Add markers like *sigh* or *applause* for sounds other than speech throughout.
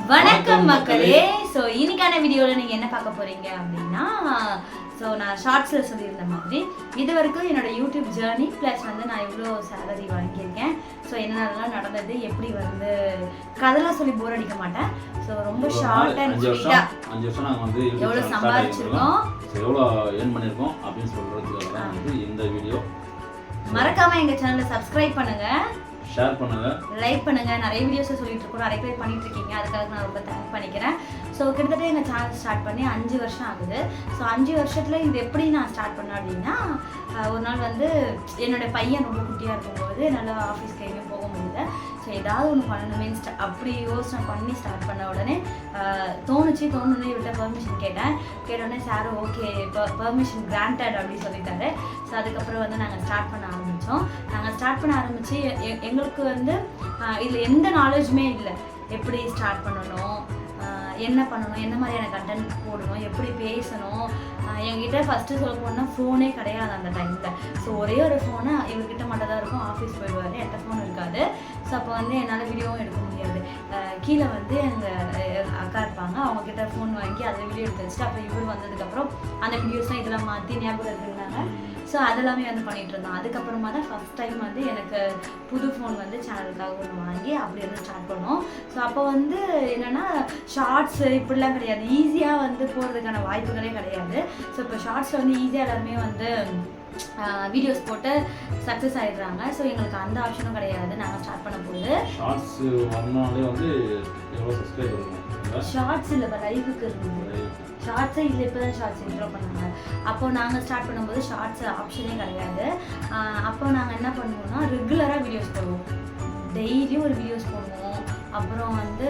வணக்கம் மக்களே. ஸோ இன்னைக்கான வீடியோவில் நீங்கள் என்ன பார்க்க போறீங்க அப்படின்னா ஸோ நான் ஷார்ட்ஸில் சொல்லியிருந்த மாதிரி இது வரைக்கும் என்னோட யூடியூப் ஜேர்னி ப்ளஸ் வந்து நான் எவ்வளோ சேலரி வாங்கியிருக்கேன். ஸோ என்னென்னலாம் நடந்தது எப்படி வந்து கதெல்லாம் சொல்லி போர் அடிக்க மாட்டேன். ஸோ ரொம்ப ஷார்ட் அண்ட் அஞ்சு வருஷம் ஸ்வீட்டாக அஞ்சு வருஷம் நாங்கள் வந்து எவ்வளோ சம்பாதிச்சிருக்கோம். எவ்வளோ ஏர்ன் பண்ணியிருக்கோம் அப்படின்னு சொல்கிறதுக்காக வந்து இந்த வீடியோ மறக்காம எங்க சேனலை சப்ஸ்கிரைப் பண்ணுங்க. ஷேர் பண்ணுங்க. லைக் பண்ணுங்க. நிறைய வீடியோஸ் சொல்லிட்டு இருக்கோம். நிறைய பேர் பண்ணிட்டு இருக்கீங்க. அதுக்காக நான் ரொம்ப தேங்க் பண்ணிக்கிறேன். ஸோ கிட்டத்தட்ட எங்கள் சேனல் ஸ்டார்ட் பண்ணி அஞ்சு வருஷம் ஆகுது. ஸோ அஞ்சு வருஷத்துல இது எப்படி நான் ஸ்டார்ட் பண்ணேன் அப்படின்னா ஒரு நாள் வந்து என்னோட பையன் ரொம்ப குட்டியாக இருக்கும்போது என்னால் ஆஃபீஸ்க்கு எங்கேயும் போக முடியல. ஸோ ஏதாவது ஒன்று பண்ணணுமே ஸ்ட- அப்படி யோசனை பண்ணி ஸ்டார்ட் பண்ண உடனே தோணுச்சு. தோணுன்னு இவர்கிட்ட பெர்மிஷன் கேட்டேன். கேட்ட உடனே சார் ஓகே பெர்மிஷன் கிராண்டட் அப்படின்னு சொல்லிட்டாரு. ஸோ அதுக்கப்புறம் வந்து நாங்கள் ஸ்டார்ட் பண்ண ஆரம்பித்தோம் நாங்கள் ஸ்டார்ட் பண்ண ஆரம்பித்து எங்களுக்கு வந்து இதில் எந்த நாலேஜுமே இல்லை. எப்படி ஸ்டார்ட் பண்ணணும்? என்ன பண்ணணும்? என்ன மாதிரியான கண்டென்ட் போடணும்? எப்படி பேசணும்? என்கிட்ட ஃபஸ்ட்டு சொல்ல போனால் ஃபோனே கிடையாது அந்த டைமில் ஸோ ஒரே ஒரு ஃபோனு இவர்கிட்ட மட்டும் தான் இருக்கும். ஆஃபீஸ் போயிடுவார். என்கிட்ட ஃபோன் இருக்காது. ஸோ அப்போ வந்து என்னால் வீடியோவும் எடுக்க முடியாது. கீழே வந்து எங்கள் அக்கா இருப்பாங்க. அவங்க கிட்ட ஃபோன் அதை வீடியோ எடுத்து வச்சுட்டு அப்புறம் இவர் வந்ததுக்கப்புறம் அந்த வீடியோஸ்லாம் இதெல்லாம் மாற்றி ஞாபகம் இருந்தாங்க ஸோ அதெல்லாமே வந்து பண்ணிகிட்டு இருந்தோம். அதுக்கப்புறமா தான் ஃபஸ்ட் டைம் வந்து எனக்கு புது ஃபோன் வந்து சேனலுக்காக ஒன்று வாங்கி அப்படி வந்து ஸ்டார்ட் பண்ணோம். ஸோ அப்போ வந்து என்னென்னா ஷார்ட்ஸ் இப்படிலாம் கிடையாது. ஈஸியாக வந்து போகிறதுக்கான வாய்ப்புகளே கிடையாது. ஸோ இப்போ ஷார்ட்ஸில் வந்து ஈஸியாக எல்லாருமே வந்து வீடியோஸ் போட்டு சக்ஸஸ் ஆயிடுறாங்க. ஸோ எங்களுக்கு அந்த ஆப்ஷனும் கிடையாது. நாங்கள் ஸ்டார்ட் பண்ண போது. ஷார்ட்ஸ் வந்து எவ்வளோ சப்ஸ்கிரைப் ஷார்ட்ஸ் இல்லை இப்போ லைஃபுக்கு இருந்தது ஷார்ட்ஸே இல்லை இப்போ தான் ஷார்ட்ஸ் இன்ட்ரோ பண்ணாங்க. அப்போ நாங்கள் ஸ்டார்ட் பண்ணும்போது ஷார்ட்ஸ் ஆப்ஷனே கிடையாது. அப்போ நாங்கள் என்ன பண்ணுவோம்னா ரெகுலராக வீடியோஸ் போடுவோம். டெய்லியும் ஒரு வீடியோஸ் போடுவோம். அப்புறம் வந்து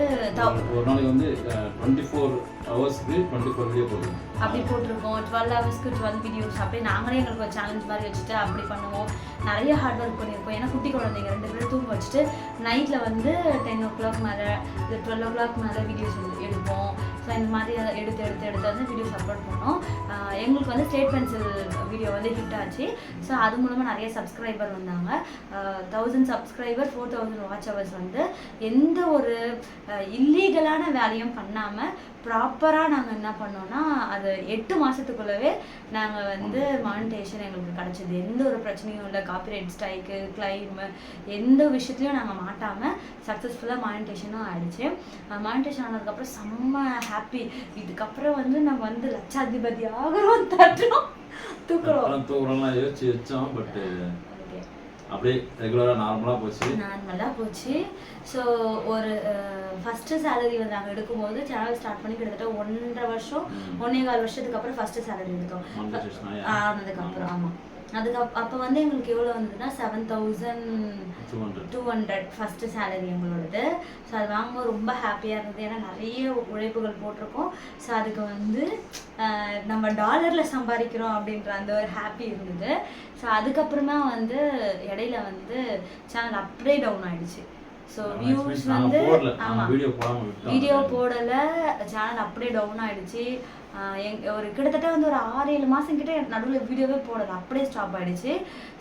ஒரு நாளைக்கு வந்து டுவெண்ட்டி ஃபோர் ஹவர்ஸ்க்கு டுவெண்ட்டி ஃபோர் வீடியோ போடுவோம். அப்படி போட்டிருக்கோம். டுவெல் ஹவர்ஸ்க்கு டுவெல் வீடியோஸ் அப்படியே நாங்களே எங்களுக்கு ஒரு சேலஞ்ச் மாதிரி வச்சுட்டு அப்படி பண்ணுவோம். நிறைய ஹார்ட் ஒர்க் பண்ணியிருக்கோம். ஏன்னா குட்டி குழந்தைங்க ரெண்டு பேரும் தூங்க வச்சுட்டு நைட்டில் வந்து டென் ஓ கிளாக் மேலே இது டுவெல் ஓ கிளாக் மேலே வீடியோஸ் எடுப்போம். ஸோ இந்த மாதிரி எடுத்து எடுத்து எடுத்து வந்து வீடியோஸ் அப்லோட் பண்ணோம். எங்களுக்கு வந்து ஸ்டேட் பென்சில் வீடியோ வந்து ஹிட் ஆச்சு. ஸோ அது மூலமாக நிறைய சப்ஸ்கிரைபர் வந்தாங்க. Thousand subscriber four thousand watch hours வந்து எந்த ஒரு இல்லீகலான வேலையும் பண்ணாமல் ப்ராப்பராக நாங்கள் என்ன பண்ணோம்னா அது எட்டு மாதத்துக்குள்ளவே நாங்கள் வந்து மானிட்டேஷன் எங்களுக்கு கிடச்சிது. எந்த ஒரு பிரச்சனையும் இல்லை. காப்பிரைட் ஸ்ட்ரைக்கு கிளைம் எந்த விஷயத்துலையும் நாங்கள் மாட்டாமல் சக்ஸஸ்ஃபுல்லாக மானிட்டேஷனும் ஆயிடுச்சு. மானிட்டேஷன் ஆனதுக்கப்புறம் செம்ம ஹாப்பி இதுக்கப்புறம் வந்து நம்ம வந்து லட்சாதிபதி ஆகிறோம் தட்டுறோம் தூக்குறோம். தூக்குறோம்லாம் யோசிச்சு வச்சோம் பட் அப்படியே ரெகுலராக நார்மலாக போச்சு. நார்மலாக போச்சு. ஸோ ஒரு ஃபஸ்ட்டு சேலரி வந்து நாங்கள் எடுக்கும்போது சேனல் ஸ்டார்ட் பண்ணி கிட்டத்தட்ட ஒன்றரை வருஷம் ஒன்றே கால் வருஷத்துக்கு அப்புறம் ஃபஸ்ட்டு சேலரி எடுத்தோம். ஆனதுக்கப்புறம் ஆமாம் அதுக்கு அப் அப்போ வந்து எங்களுக்கு எவ்வளோ வந்ததுன்னா seven thousand two hundred first salary எங்களோடது. So அது வாங்கும்போது ரொம்ப ஹாப்பியாக இருந்தது. ஏன்னா நிறைய உழைப்புகள் போட்டிருக்கோம். ஸோ அதுக்கு வந்து நம்ம டாலரில் சம்பாதிக்கிறோம் அப்படின்ற அந்த ஒரு ஹாப்பி இருந்தது. ஸோ அதுக்கப்புறமா வந்து இடையில வந்து சேனல் அப்படியே டவுன் ஆயிடுச்சு. ஸோ வியூஸ் வந்து ஆமாம் வீடியோ போடலை. சேனல் அப்படியே டவுன் ஆயிடுச்சு. எங் ஒரு கிட்டத்தட்ட வந்து ஒரு ஆறு ஏழு மாதம் கிட்ட நடுவில் வீடியோவே போடுறது அப்படியே ஸ்டாப் ஆகிடுச்சு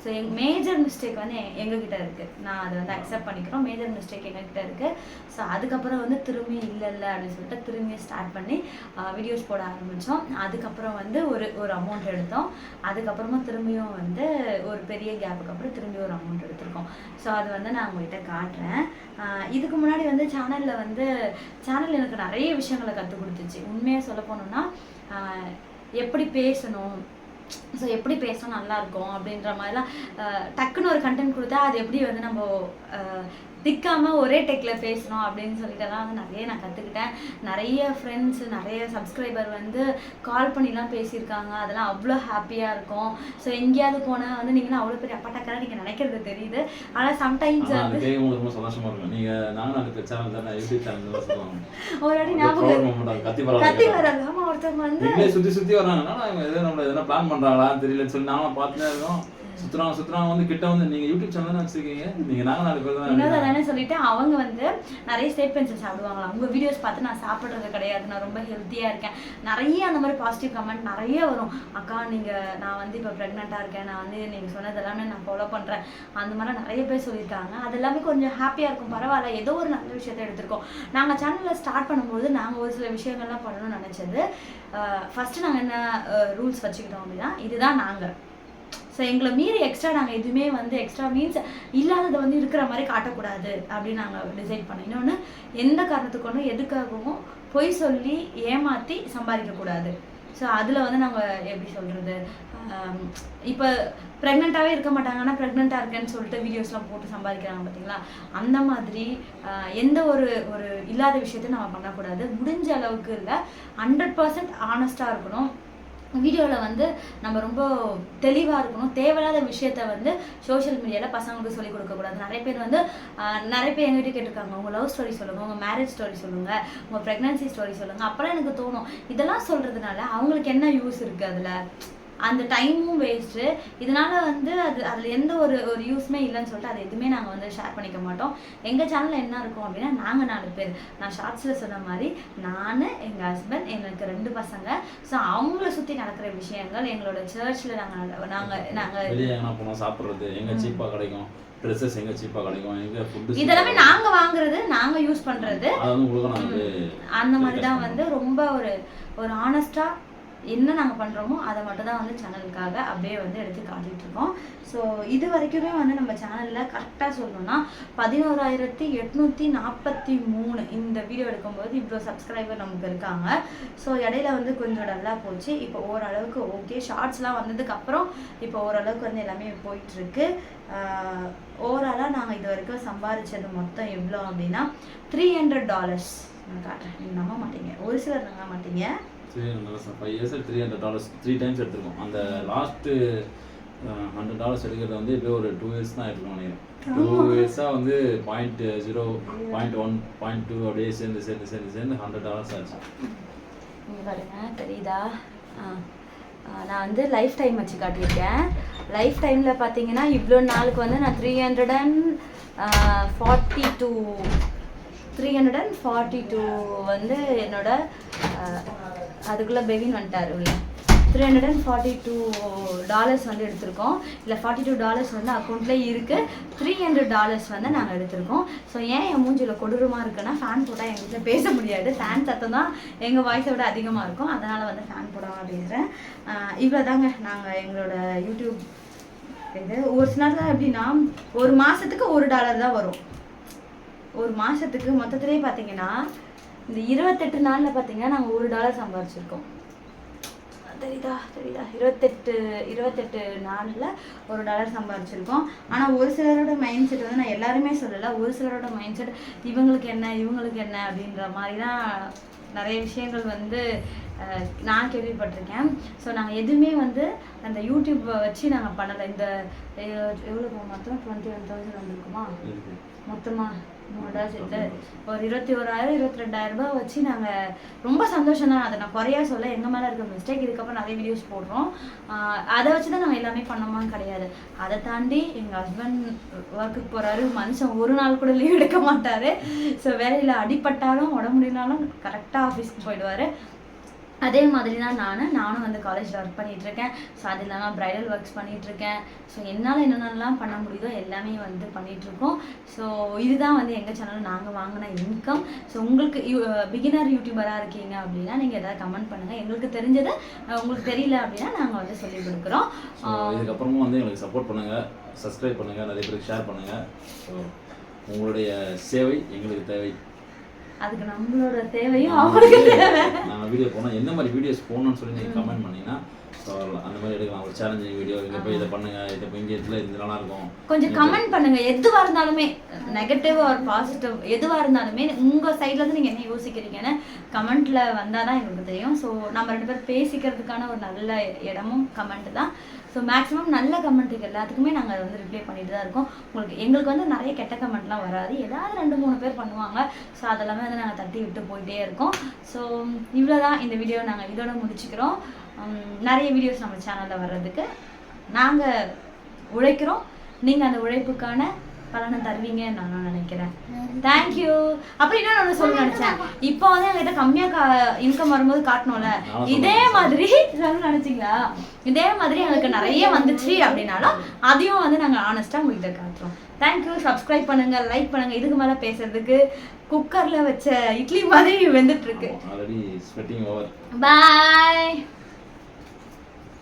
ஸோ எங் மேஜர் மிஸ்டேக் வந்து எங்ககிட்ட இருக்குது நான் அதை வந்து அக்செப்ட் பண்ணிக்கிறோம். மேஜர் மிஸ்டேக் எங்ககிட்ட இருக்குது ஸோ அதுக்கப்புறம் வந்து திரும்பி இல்லை இல்லை அப்படின்னு சொல்லிட்டு திரும்பி ஸ்டார்ட் பண்ணி வீடியோஸ் போட ஆரம்பித்தோம் அதுக்கப்புறம் வந்து ஒரு ஒரு அமௌண்ட் எடுத்தோம். அதுக்கப்புறமா திரும்பியும் வந்து ஒரு பெரிய கேப்புக்கு அப்புறம் திரும்பி ஒரு அமௌண்ட் எடுத்திருக்கோம். ஸோ அது வந்து நான் உங்கள்கிட்ட காட்டுறேன். இதுக்கு முன்னாடி வந்து சேனலில் வந்து சேனல் எனக்கு நிறைய விஷயங்களை கற்றுக் கொடுத்துச்சு. உண்மையாக சொல்ல போனோம்னா எப்படி பேசணும்? ஸோ எப்படி பேசினா நல்லா இருக்கும் அப்படின்ற மாதிரிலாம் டக்குன்னு ஒரு கண்டென்ட் கொடுத்தா அது எப்படி வந்து நம்ம திக்காம ஒரே டெக்ல பேசணும் அப்படின்னு சொல்லிட்டுலாம் வந்து நிறைய நான் கற்றுக்கிட்டேன் நிறைய ஃப்ரெண்ட்ஸ் நிறைய சப்ஸ்கிரைபர் வந்து கால் பண்ணிலாம் பேசியிருக்காங்க. அதெல்லாம் அவ்வளோ ஹாப்பியாக இருக்கும். ஸோ எங்கேயாவது போனால் வந்து நீங்களாம் அவ்வளோ பெரிய அப்பட்டக்கெல்லாம் நீங்கள் நினைக்கிறது தெரியுது. ஆனால் சம்டைம்ஸ் வந்து ரொம்ப சந்தோஷமா இருக்கும். நீங்க நானும் அதுக்கு சேனல் தானே யூடியூப் சேனல் சொல்லுவாங்க. *laughs* ஒரு வாட்டி ஞாபகம். கத்தி கத்தி பரவாயில்ல வராது. ஆமா ஒருத்தவங்க வந்து வர்றாங்க ஆனா இவங்க எதோ நம்மள எதனா பிளான் பண்றாங்களா தெரியலன்னு சொல்லி நானும் பார்த்துட்டே இருக்கோம். சுத்துறாங்க சுத்துறாங்க வந்து கிட்ட வந்து நீங்க யூடியூப் சேனல் தானே வச்சிருக்கீங்க. நீங்க நாங்க நாலு பேர் தான் இன்னொரு. தானே சொல்லிட்டு அவங்க வந்து நிறைய ஸ்டேட் பென்சில் சாப்பிடுவாங்களாம். உங்க வீடியோஸ் பார்த்து நான் சாப்பிட்றது கிடையாது. நான் ரொம்ப ஹெல்த்தியா இருக்கேன். நிறைய அந்த மாதிரி பாசிட்டிவ் கமெண்ட் நிறைய வரும். அக்கா நீங்க நான் வந்து இப்போ ப்ரெக்னெண்ட்டாக இருக்கேன். நான் வந்து நீங்க சொன்னது எல்லாமே நான் ஃபாலோ பண்றேன். அந்த மாதிரி நிறைய பேர் சொல்லியிருக்காங்க. அது எல்லாமே கொஞ்சம் ஹாப்பியா இருக்கும். பரவாயில்ல. ஏதோ ஒரு நல்ல விஷயத்தை எடுத்திருக்கோம். நாங்க சேனல்ல ஸ்டார்ட் பண்ணும்போது நாங்க ஒரு சில விஷயங்கள்லாம் பண்ணணும்னு நினைச்சது. ஃபர்ஸ்ட் நாங்க என்ன ரூல்ஸ் வச்சுக்கிட்டோம் அப்படின்னா இதுதான் நாங்க. ஸோ எங்களை மீறி எக்ஸ்ட்ரா நாங்கள் எதுவுமே வந்து எக்ஸ்ட்ரா மீன்ஸ் இல்லாததை வந்து இருக்கிற மாதிரி காட்டக்கூடாது அப்படின்னு நாங்கள் டிசைட் பண்ணோம். இன்னொன்று எந்த காரணத்துக்கு எதுக்காகவும் பொய் சொல்லி ஏமாற்றி சம்பாதிக்கக்கூடாது. ஸோ அதில் வந்து நாங்கள் எப்படி சொல்கிறது இப்போ ப்ரெக்னெண்ட்டாகவே இருக்க மாட்டாங்கன்னா ப்ரெக்னெண்ட்டாக இருக்கேன்னு சொல்லிட்டு வீடியோஸ்லாம் போட்டு சம்பாதிக்கிறாங்க பார்த்தீங்களா அந்த மாதிரி எந்த ஒரு ஒரு இல்லாத விஷயத்தையும் நம்ம பண்ணக்கூடாது. முடிஞ்ச அளவுக்கு இல்லை. ஹண்ட்ரட் பர்சன்ட் ஆனஸ்ட்டாக இருக்கணும். வீடியோவில் வந்து நம்ம ரொம்ப தெளிவாக இருக்கணும். தேவையில்லாத விஷயத்த வந்து சோஷியல் மீடியாவில் பசங்களுக்கு சொல்லிக் கொடுக்கக்கூடாது நிறைய பேர் வந்து நிறைய பேர் எங்கிட்ட கேட்டிருக்காங்க. உங்கள் லவ் ஸ்டோரி சொல்லுங்கள் உங்கள் மேரேஜ் ஸ்டோரி சொல்லுங்கள் உங்கள் ப்ரெக்னன்சி ஸ்டோரி சொல்லுங்கள் அப்போலாம் எனக்கு தோணும். இதெல்லாம் சொல்கிறதுனால அவங்களுக்கு என்ன யூஸ் இருக்குது அதில்? அந்த டைமும் வேஸ்ட்டு இதனால வந்து அது அதில் எந்த ஒரு ஒரு யூஸ்மே இல்லைன்னு சொல்லிட்டு அது எதுவுமே நாங்கள் வந்து ஷேர் பண்ணிக்க மாட்டோம். எங்கள் சேனலில் என்ன இருக்கும் அப்படின்னா நாங்கள் நாலு பேர். நான் ஷார்ட்ஸில் சொன்ன மாதிரி நான் எங்கள் ஹஸ்பண்ட் எனக்கு ரெண்டு பசங்க. ஸோ அவங்கள சுற்றி நடக்கிற விஷயங்கள் எங்களோட சர்ச்சில் நாங்கள் நாங்கள் நாங்கள் வெளியே எங்கன்னா போனோம் சாப்பிடுறது எங்க சீப்பா கிடைக்கும். ட்ரெஸ்ஸஸ் எங்க சீப்பா கிடைக்கும் எங்க ஃபுட்டு இதெல்லாமே நாங்கள் வாங்குறது நாங்கள் யூஸ் பண்ணுறது அந்த மாதிரி தான் வந்து ரொம்ப ஒரு ஒரு ஆனஸ்டாக என்ன நாங்கள் பண்ணுறோமோ அதை மட்டும் தான் வந்து சேனலுக்காக அப்படியே வந்து எடுத்து காட்டிகிட்ருக்கோம் ஸோ இது வரைக்குமே வந்து நம்ம சேனலில் கரெக்டாக சொல்லணும்னா பதினோராயிரத்தி எட்நூற்றி நாற்பத்தி மூணு இந்த வீடியோ எடுக்கும்போது இவ்வளோ சப்ஸ்கிரைபர் நமக்கு இருக்காங்க. ஸோ இடையில வந்து கொஞ்சம் டல்லாக போச்சு. இப்போ ஓரளவுக்கு ஓகே ஷார்ட்ஸ்லாம் வந்ததுக்கப்புறம் இப்போ ஓரளவுக்கு வந்து எல்லாமே போயிட்டுருக்கு. ஓவராலாக நாங்கள் இது வரைக்கும் சம்பாதிச்சது மொத்தம் எவ்வளோ அப்படின்னா த்ரீ ஹண்ட்ரட் டாலர்ஸ் நான் காட்டுறேன். நீங்கள் நம்ப மாட்டீங்க. ஒரு சிலர் நம்ப மாட்டீங்க. Three hundred five years three hundred dollars three times எடுத்திருக்கோம். அந்த லாஸ்ட்டு ஹண்ட்ரட் டாலர்ஸ் எடுக்கிறது வந்து இப்போ ஒரு டூ இயர்ஸ் தான் எடுக்கணும் நினைக்கிறேன். டூ இயர்ஸாக வந்து point zero point one point two அப்படியே சேர்ந்து சேர்ந்து சேர்ந்து சேர்ந்து ஹண்ட்ரட் டாலர்ஸ் ஆச்சு. பாருங்க தெரியுதா? நான் வந்து லைஃப் டைம் வச்சு காட்டியிருக்கேன். லைஃப் டைமில் பார்த்தீங்கன்னா இவ்வளோ நாளுக்கு வந்து நான் three hundred and forty two three hundred and forty two வந்து என்னோட அதுக்குள்ளே பெவின் வந்துட்டார். உள்ள three hundred and forty two dollars வந்து எடுத்திருக்கோம். இல்லை ஃபார்ட்டி டூ டாலர்ஸ் வந்து அக்கௌண்ட்டில் இருக்குது த்ரீ ஹண்ட்ரட் டாலர்ஸ் வந்து நாங்கள் எடுத்திருக்கோம். ஸோ ஏன் என் மூஞ்சியில் கொடூரமாக இருக்குன்னா ஃபேன் போட்டால் எங்கள் வீட்டில் பேச முடியாது. ஃபேன் சத்தம் தான் எங்கள் வாய்ஸை விட அதிகமாக இருக்கும். அதனால் வந்து ஃபேன் போடாமல் பேசுகிறேன் இவ்வளோ தாங்க நாங்கள் எங்களோட யூடியூப் இது. ஒரு சில நேரத்தில் எப்படின்னா ஒரு மாதத்துக்கு ஒரு டாலர் தான் வரும். ஒரு மாதத்துக்கு மொத்தத்துலேயே பார்த்தீங்கன்னா இந்த இருபத்தெட்டு நாளில் பார்த்தீங்கன்னா நாங்கள் ஒரு டாலர் சம்பாரிச்சிருக்கோம். தெரியுதா தெரியுதா? இருபத்தெட்டு இருபத்தெட்டு நாளில் ஒரு டாலர் சம்பாரிச்சிருக்கோம். ஆனால் ஒரு சிலரோட மைண்ட் செட் வந்து நான் எல்லாருமே சொல்லலை. ஒரு சிலரோட மைண்ட் செட் இவங்களுக்கு என்ன இவங்களுக்கு என்ன அப்படின்ற மாதிரி தான் நிறைய விஷயங்கள் வந்து நான் கேள்விப்பட்டிருக்கேன். ஸோ நாங்கள் எதுவுமே வந்து அந்த யூடியூப்பை வச்சு நாங்கள் பண்ணலை. இந்த எவ்வளோ மொத்தம் டுவெண்ட்டி ஒன் தௌசண்ட் வந்திருக்குமா. மொத்தமாக மூணு சேர்த்து ஒரு இருபத்தி ஓராயிரம் இருபத்தி ரெண்டாயிரம் ரூபாய் வச்சு நாங்கள் ரொம்ப சந்தோஷம் தான். அதை நான் குறையா சொல்ல எங்கள் மேலே இருக்க மிஸ்டேக் இதுக்கப்புறம் நிறைய வீடியோஸ் போடுறோம். அதை வச்சு தான் நாங்கள் எல்லாமே பண்ணோமான்னு கிடையாது. அதை தாண்டி எங்கள் ஹஸ்பண்ட் ஒர்க்குக்கு போகிறாரு மனுஷன் ஒரு நாள் கூட லீவ் எடுக்க மாட்டார். ஸோ வேலையில் அடிபட்டாலும் உடம்பு முடியலனாலும் கரெக்டாக ஆஃபீஸ்க்கு போயிடுவார். அதே மாதிரி தான் நான் நானும் வந்து காலேஜில் ஒர்க் பண்ணிட்டு இருக்கேன் ஸோ அது இல்லாமல் ப்ரைடல் ஒர்க்ஸ் பண்ணிட்டு இருக்கேன் ஸோ என்னால் என்னென்னலாம் பண்ண முடியுதோ எல்லாமே வந்து பண்ணிட்டு இருக்கோம் ஸோ இதுதான் வந்து எங்கள் சேனலில் நாங்கள் வாங்கின இன்கம் ஸோ உங்களுக்கு பிகினர் யூடியூபராக இருக்கீங்க அப்படின்னா நீங்கள் எதாவது கமெண்ட் பண்ணுங்கள் எங்களுக்கு தெரிஞ்சதை உங்களுக்கு தெரியல அப்படின்னா நாங்கள் வந்து சொல்லிக் கொடுக்குறோம். இதுக்கப்புறமும் வந்து எங்களுக்கு சப்போர்ட் பண்ணுங்க சப்ஸ்கிரைப் பண்ணுங்க நிறைய பேருக்கு ஷேர் பண்ணுங்க. ஸோ உங்களுடைய சேவை எங்களுக்கு தேவை. அதுக்கு நம்மளோட தேவையும் அவங்களுக்கு தேவை. நான் வீடியோ போனால் எந்த மாதிரி வீடியோஸ் போகணும்னு சொல்லி நீங்கள் கமெண்ட் பண்ணீங்கன்னா அந்த மாதிரி எடுக்கலாம். ஒரு சேலஞ்சிங் வீடியோ இங்கே போய் இதை பண்ணுங்க. இதை போய் இங்கே இடத்துல இது நல்லா இருக்கும். கொஞ்சம் கமெண்ட் பண்ணுங்க. எதுவா இருந்தாலுமே நெகட்டிவ் ஆர் பாசிட்டிவ் எதுவா இருந்தாலுமே உங்க சைட்ல இருந்து நீங்க என்ன யோசிக்கிறீங்கன்னு கமெண்ட்ல வந்தாதான் எங்களுக்கு தெரியும். ஸோ நம்ம ரெண்டு பேரும் பேசிக்கிறதுக்கான ஒரு நல்ல இடமும் கமெண்ட் தான். ஸோ மேக்ஸிமம் நல்ல கமெண்ட்டுக்கு எல்லாத்துக்குமே நாங்கள் வந்து ரிப்ளை பண்ணிட்டு தான் இருக்கோம். உங்களுக்கு எங்களுக்கு வந்து நிறைய கெட்ட கமெண்ட்லாம் வராது. ஏதாவது ரெண்டு மூணு பேர் பண்ணுவாங்க. ஸோ அதெல்லாமே வந்து நாங்கள் தட்டி விட்டு போயிட்டே இருக்கோம். ஸோ இவ்வளோதான் இந்த வீடியோ நாங்கள் இதோட முடிச்சுக்கிறோம். நிறைய வீடியோஸ் நம்ம சேனலில் வர்றதுக்கு நாங்கள் உழைக்கிறோம். நீங்கள் அந்த உழைப்புக்கான பலனை தருவீங்கன்னு நான் நினைக்கிறேன். தேங்க்யூ அப்புறம் இன்னொன்று ஒன்று சொல்ல நினச்சேன். இப்போ வந்து எங்ககிட்ட கம்மியாக கா இன்கம் வரும்போது காட்டணும்ல. இதே மாதிரி நினச்சிங்களா? இதே மாதிரி எங்களுக்கு நிறைய வந்துச்சு அப்படின்னாலும் அதையும் வந்து நாங்கள் ஆனஸ்ட்டாக உங்ககிட்ட காட்டுறோம். தேங்க்யூ சப்ஸ்கிரைப் பண்ணுங்க லைக் பண்ணுங்க. இதுக்கு மேலே பேசுறதுக்கு குக்கரில் வச்ச இட்லி மாதிரி வெந்துட்டு இருக்கு. பாய்